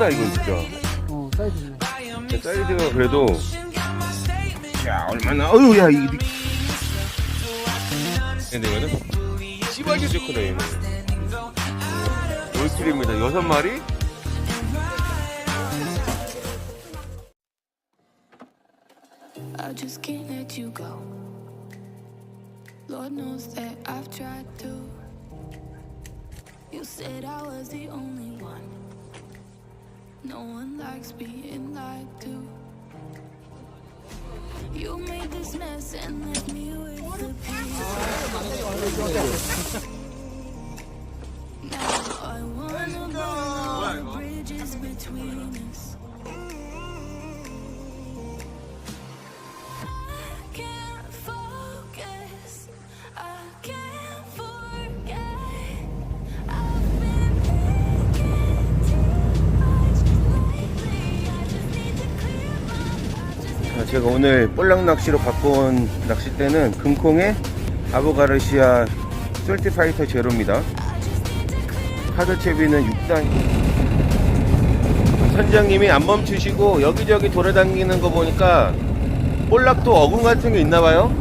크다 이건 진짜 어, 사이즈네. 사이즈가 그래도 야 얼마나 어휴 야 이게 근데 이거는 씨발게 좋거든 얘는 올킬입니다 여섯 마리 I just can't let you go. Lord knows that I've tried to. You said I was the only one. No one likes being lied to. You made this mess and left me with the pieces. 제가 오늘 볼락 낚시로 갖고 온 낚싯대는 금콩의 아보가르시아 솔티파이터 제로입니다. 카드 채비는 6단 선장님이 안 멈추시고 여기저기 돌아다니는 거 보니까 볼락도 어군 같은 게 있나 봐요.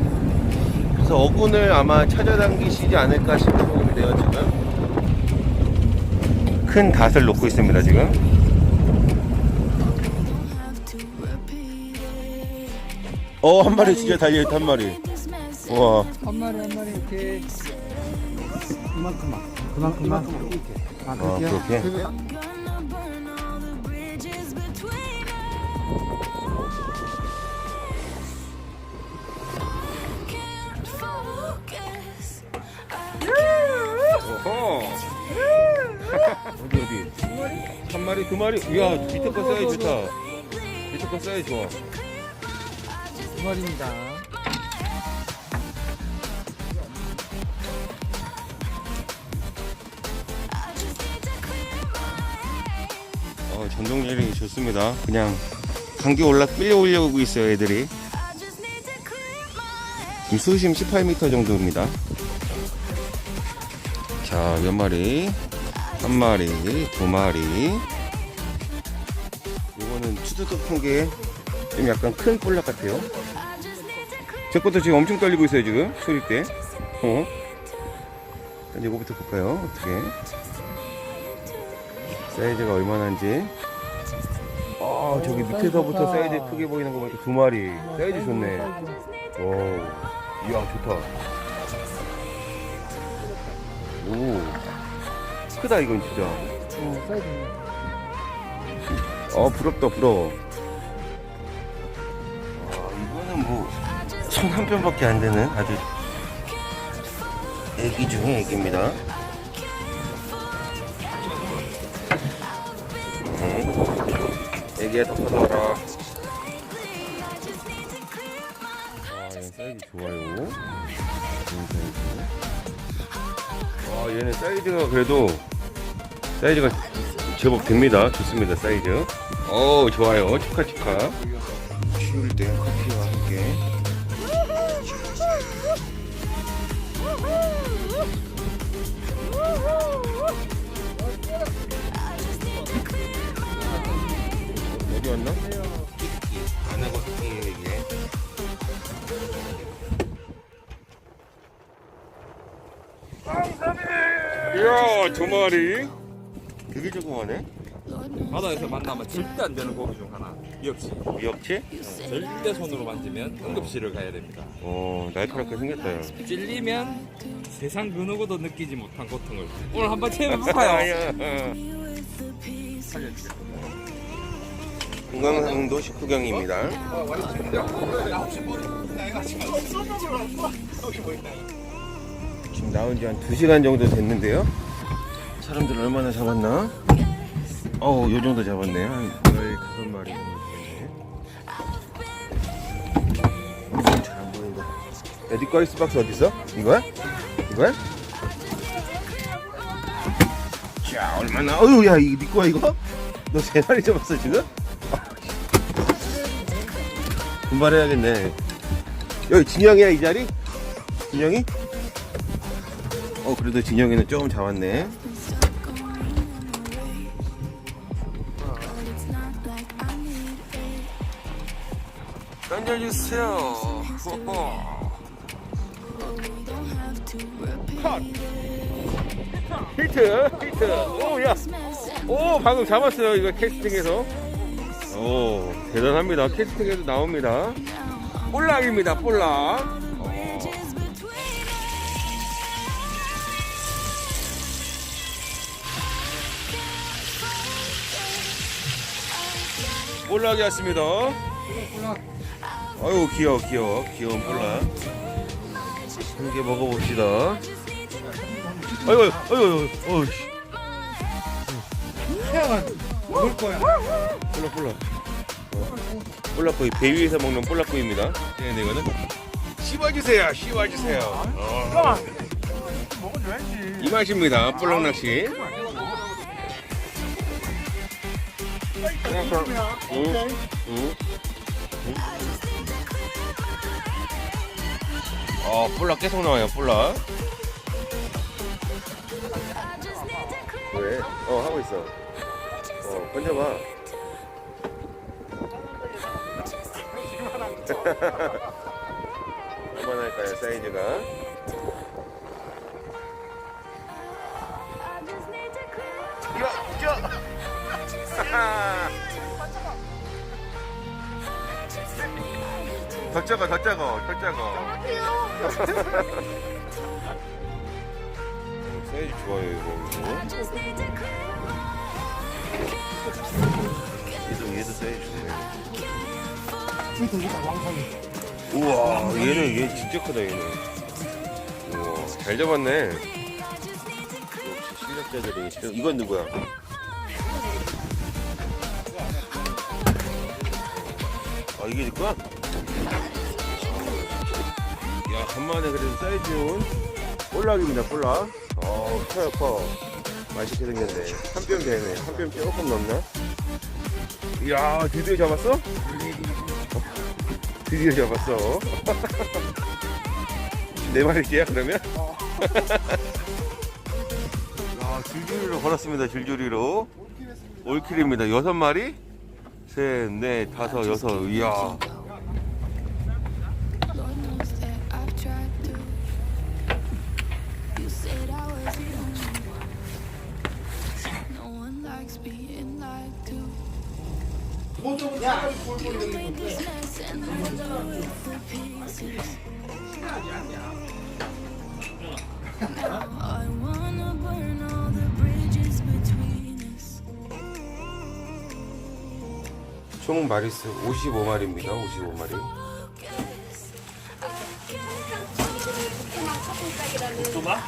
그래서 어군을 아마 찾아당기시지 않을까 싶은데요 지금 큰 닷을 놓고 있습니다 지금 어 한 마리 진짜 달려있다 한 마리 우와 한 마리 한 마리 이렇게 그만큼만 그만큼만 이렇게 아 아, 그렇게? I can't 어허. 어디 어디? 한 마리 두 마리. 이야 밑에 거 사이즈 좋다. 밑에 거 사이즈 좋아. 두 마리입니다. 어 전동 예링이 좋습니다. 그냥 감기 올라 끌려오려고 있어요 애들이. 지금 수심 18m 정도입니다. 자, 몇 마리? 한 마리, 두 마리. 이거는 투두둑 한게 좀 약간 큰 볼락 같아요. 제 것도 지금 엄청 떨리고 있어요, 지금. 소리 때. 어? 일단 이거부터 볼까요? 어떻게? 사이즈가 얼마나인지. 아, 저기 밑에서부터 사이즈 크게 보이는 거 보니까 두 마리. 사이즈 좋네. 오, 이야, 좋다. 오, 크다, 이건 진짜. 어. 어, 부럽다, 부러워. 손한 편밖에 안 되는 아주 애기 중에 애기입니다. 네. 애기야, 더 커져라. 아, 얘 사이즈 좋아요. 사이즈. 아, 얘는 사이즈가 그래도, 사이즈가 제법 됩니다. 좋습니다, 사이즈. 어 좋아요. 축하, 축하. 추울 때 커피 어디 왔나? 안 하고 얘기해. 이야, 두 마리. 되게 조그마네. 바다에서 만나면 절대 안 되는 고기 중 하나 미역치 미역치? 절대 손으로 만지면 응급실을 가야 됩니다 어, 날카롭게 생겼다. 요 찔리면 세상 그 누구도 느끼지 못한 고통을 오늘 한번 체험해볼까요? 금강산도 식후경입니다. 지금 나온 지 한 2시간 정도 됐는데요. 사람들 얼마나 잡았나? 어우, 요 정도 잡았네요. 한 15마리 정도 됐네. 음, 잘안 보인다. 야, 니꺼 아이스박스 어딨어? 이거야? 이거야? 자, 얼마나, 어휴, 야, 이거 니꺼야, 이거? 너 세 마리 잡았어, 지금? 분발해야겠네. 여기 진영이야 이 자리? 진영이? 어 그래도 진영이는 조금 잡았네. Repeat 컷. 히트, 히트. 오, 야. 오, 방금 잡았어요. 이거 캐스팅에서. 오, 대단합니다. 캐스팅에도 나옵니다. 볼락입니다, 볼락. 볼락이었습니다. 아유, 귀여워, 귀여워. 귀여운 볼락. 함께 먹어봅시다. 아이고, 아이고, 아이고, 어이. 태양아 먹을 거야. 어, 볼락 거의 배 위에서 먹는 볼락구이입니다. 네, 네, 이거는. 씹어주세요, 씹어주세요. 어. 먹어줘야지. 이 맛입니다. 볼락 낚시. 응, 응, 응. 어, 볼락 계속 나와요, 볼락. 왜? 어, 하고 있어. 어, 던져봐. 얼마나 할까요, 사이즈가? 야, 야! 더 작아, 더 작아, 더 작아. 사이즈 좋아요, 이거. 이거. 얘도, 얘도 사이즈 좋네. 우와, 얘는, 얘 진짜 크다, 얘는. 우와, 잘 잡았네. 역시 실력자들이. 실- 이건 누구야? 아, 이게 네 거야? 야, 간만에 그래도 사이즈 좋은 볼락입니다, 볼락. 어, 커요, 커. 맛있게 생겼네. 한 뼘 되네. 한 뼘 조금 넘나? 이야, 드디어 잡았어? 드디어 잡았어. 네 마리째야, 그러면? 야, 줄줄이로 걸었습니다, 줄줄이로. 올킬입니다. 여섯 마리? 셋, 넷, 다섯, 여섯. 이야. And left me with the pieces. Now I wanna burn all the bridges between us. 총 마리수 55마리입니다. 55마리. Focus. I can't 또 봐?